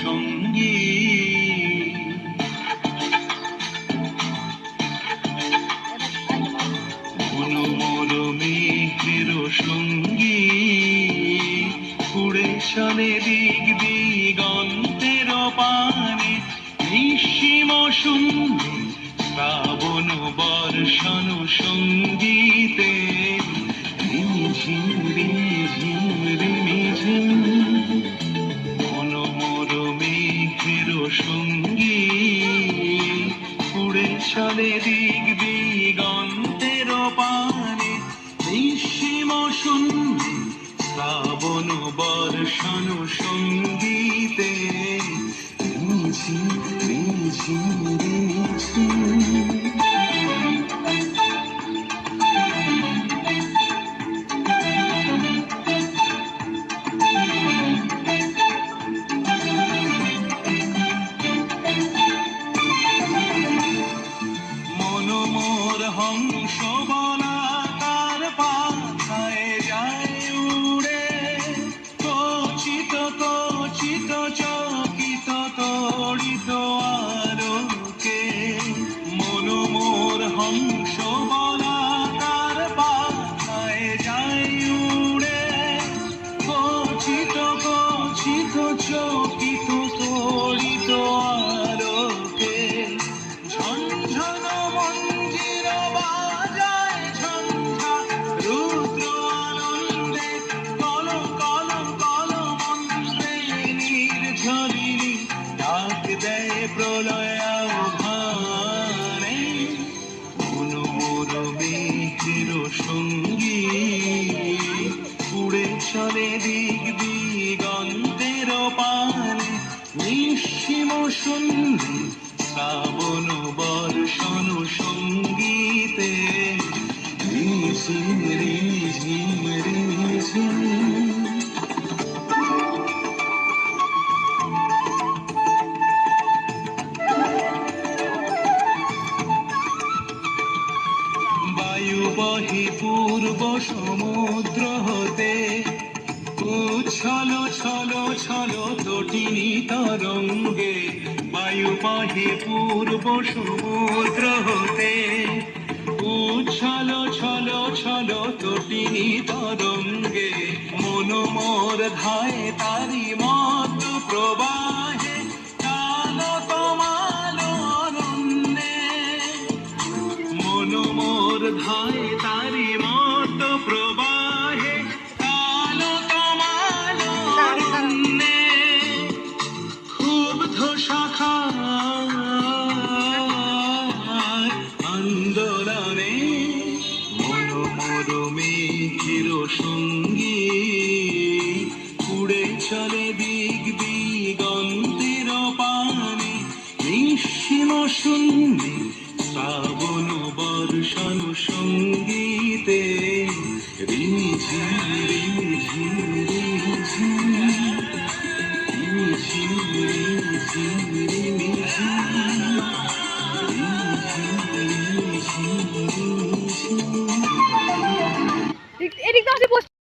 সঙ্গী। মনোমরমে চির সঙ্গী। কুড়ে শনে দিক দিগন্তের পানে নিঃসীম সুন্দর শ্রাবণ বর্ষণ সঙ্গী। উড়ে চলে দিক দিগন্তের পানে নিঃসীম শূন্য শ্রাবণ বর্ষণ সঙ্গীতে রিমিঝিম রিমিঝিম রিমিঝিম মনোমোর হংস বলাকার পাথায় যায় উড়ে। কচিত কচিত, চকিত, তড়িত আলোকে। মনোমোর হংস বলাকার পাথায় যায় উড়ে। কচিত কচিত, চকিত দেয় প্রলয় সঙ্গী উড়ে চলে দিক দিগন্তের পানে নিঃসীম শ্রাবণ বর্ষণ সঙ্গীতে। বহি পূর্ব সমুদ্র হতে উচ্ছল, ছল ছল তটিনী তরঙ্গে বায়ু বহি পূর্ব সমুদ্র হতে উচ্ছল, ছল ছল তটিনী তরঙ্গে মনোমোর ধায় তারি মত প্রবাহে সঙ্গী উড়ে চলে দিক দিগন্তের পানে। নিঃসীম শূন্যে শ্রাবণ বর্ষণ সঙ্গীতে। রিমিঝিম